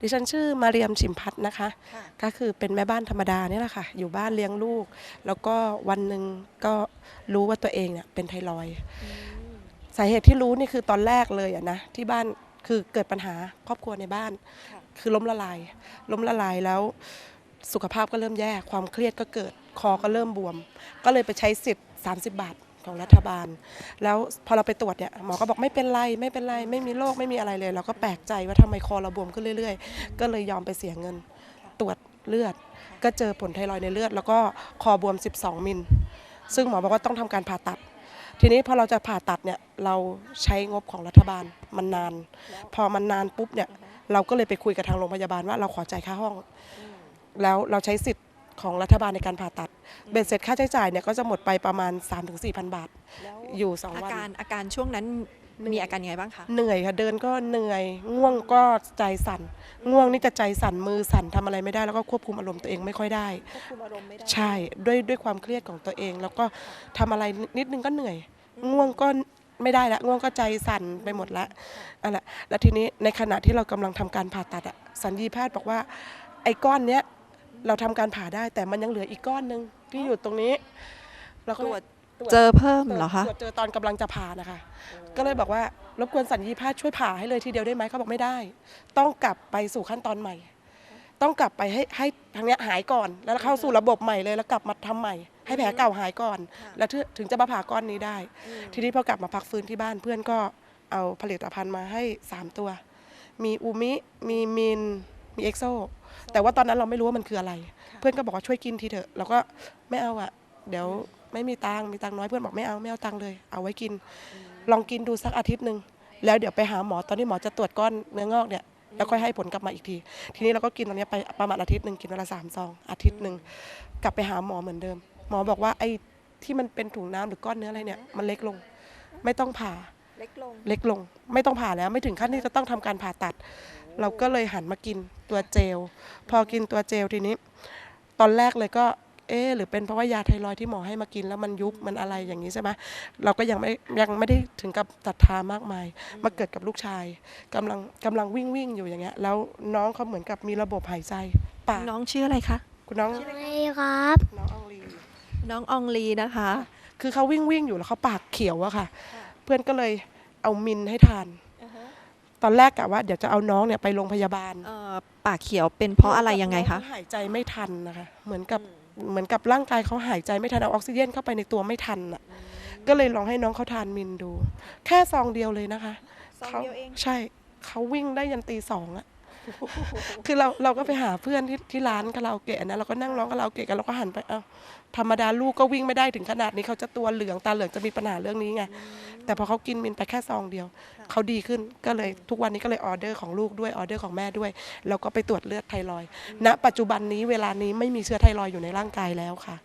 ดิฉันชื่อมาเรียมชิมพัฒน์นะคะค่ะก็คือเป็นแม่บ้านธรรมดาเนี่ยแหละค่ะ อยู่บ้านเลี้ยงลูก แล้วก็วันหนึ่งก็รู้ว่าตัวเองเนี่ยเป็นไทรอยด์สาเหตุที่รู้นี่คือตอนแรกเลยอะนะที่บ้านคือเกิดปัญหาครอบครัวในบ้านค่ะคือล้มละลาย ล้มละลายแล้วสุขภาพก็เริ่มแย่ ความเครียดก็เกิด คอก็เริ่มบวม ก็เลยไปใช้สิทธิ์ 30 บาท ของรัฐบาล แล้วพอเราไปตรวจเนี่ยหมอก็บอกไม่เป็นไรไม่เป็นไรไม่มีโรคไม่มีอะไรเลย เราก็แปลกใจว่าทำไมคอเราบวมขึ้นเรื่อย ๆ ก็เลยยอมไปเสียเงินตรวจเลือด ก็เจอผลไทรอยด์ในเลือด แล้วก็คอบวม 12 มิล ซึ่งหมอบอกว่าต้องทำการผ่าตัด ทีนี้พอเราจะผ่าตัดเนี่ยเราใช้งบของรัฐบาลมันนาน พอมันนานปุ๊บเนี่ยเราก็เลยไปคุยกับทางโรงพยาบาลว่าเราขอจ่ายค่าห้อง แล้วเราใช้สิทธิ์ ของรัฐบาลในการผ่าตัด เบ็ดเสร็จค่าใช้จ่ายเนี่ยก็จะหมดไปประมาณ 3-4,000 บาทแล้วอยู่2อาวันการอาการช่วงนั้นมีอาการยังไงบ้างคะเหนื่อยค่ะเดินก็เหนื่อยง่วงก็ใจสั่น ง่วงนี่จะใจสั่นมือสั่นทำอะไรไม่ได้แล้วก็ควบคุมอารมณ์ตัวเองไม่ค่อยได้ควบคุมอารมณ์ไม่ได้ใช่ด้วยด้วยความเครียดของตัวเอง แล้วก็ทำอะไรนิดนึงก็เหนื่อย ง่วงก็ไม่ได้ละง่วงก็ใจสั่นไปหมดละอันแหละแล้วทีนี้ในขณะที่เรากำลังทำการผ่าตัดอะสัญญีแพทย์บอกว่าไอ้ก้อนเนี้ย เราทำการผ่าได้แต่มันยังเหลืออีกก้อนหนึงที่อยู่ตรงนี้เราก็ตรเลวยจตรวจเจอเพิ่มเหรอคะตรวจเจอตอนกำลังจะผ่านะคะ ก็เลยบอกว่ารบกวนสัญญีแพทย์ช่วยผ่าให้เลยทีเดียวได้ไหมเขาบอกไม่ได้ ต้องกลับไปสู่ขั้นตอนใหม่ ต้องกลับไปให้ให้ทางเนี้ยหายก่อน แล้วเข้าสู่ระบบใหม่เลยแล้วกลับมาทำใหม่ ให้แผลเก่าหายก่อนค่ะแล้วถึงถึงจะมาผ่าก้อนนี้ได้ ทีนี้พอกลับมาพักฟื้นที่บ้านเพื่อนก็เอาผลิตภัณฑ์มาให้ 3 ตัว มีอูมิ มีมิน มีเอ็กโซ แต่ว่าตอนนั้นเราไม่รู้ว่ามันคืออะไร เพื่อนก็บอกว่าช่วยกินทีเถอะเราก็ไม่เอาอะเดี๋ยวไม่มีตังค์มีตังค์น้อยเพื่อนบอกไม่เอาไม่เอาตังค์เลย เอาไว้กิน ลองกินดูสักอาทิตย์หนึ่งแล้วเดี๋ยวไปหาหมอตอนที่หมอจะตรวจก้อนเนื้องอกเนี่ยแล้วค่อยให้ผลกลับมาอีกที ทีนี้เราก็กินตอนนี้ยไปประมาณอาทิตย์หนึ่งกินวันละสามซองอาทิตย์หนึ่งกลับไปหาหมอเหมือนเดิม หมอบอกว่าไอ้ที่มันเป็นถุงน้ำหรือก้อนเนื้ออะไรเนี่ยมันเล็กลง ไม่ต้องผ่าเล็กลงเล็กลง ไม่ต้องผ่าแล้วไม่ถึงขั้นที่จะต้องทำการผ่าตัด เราก็เลยหันมากินตัวเจล พอกินตัวเจลทีนี้ ตอนแรกเลยก็เอ๊ะหรือเป็นเพราะว่ายาไทรอยด์ที่หมอให้มากินแล้วมันยุบมันอะไรอย่างนี้ใช่ไหมเราก็ยังไม่ยังไม่ได้ถึงกับศรัทธามากมาย มาเกิดกับลูกชายกำลังกำลังวิ่งวิ่งอยู่อย่างเงี้ยแล้วน้องเขาเหมือนกับมีระบบหายใจปากน้องชื่ออะไรคะคุณน้องไม่ครับ น้องอองลีน้องอองลีนะคะ คือเขาวิ่งวิ่งอยู่แล้วเขาปากเขียวอะค่ะ เพื่อนก็เลยเอามินให้ทาน ตอนแรกกะว่าเดี๋ยวจะเอาน้องเนี่ยไปโรงพยาบาล เอ่อปากเขียวเป็นเพราะอะไรยังไงคะน้อหายใจไม่ทันนะคะ เหมือนกับเหมือนกับร่างกายเขาหายใจไม่ทันเอาออกซิเจนเข้าไปในตัวไม่ทันอะ ก็เลยลองให้น้องเขาทานมินดู แค่ซองเดียวเลยนะคะซองขาเดียวเอง ใช่เขาวิ่งได้ยันตีสองอะ คือเราเราก็ไปหาเพื่อนที่ที่ร้านคาราโอเกะนะเราก็นั่งร้องคาราโอเกะกันเราก็หันไปเอ้าธรรมดาลูกก็วิ่งไม่ได้ถึงขนาดนี้เขาจะตัวเหลืองตาเหลืองจะมีปัญหาเรื่องนี้ไงแต่พอเขากินมินไปแค่ซองเดียวเขาดีขึ้นก็เลยทุกวันนี้ก็เลยออเดอร์ของลูกด้วยออเดอร์ของแม่ด้วยแล้วก็ไปตรวจเลือดไทรอยด์ณปัจจุบันนี้เวลานี้ไม่มีเชื้อไทรอยด์อยู่ในร่างกายแล้วค่ะ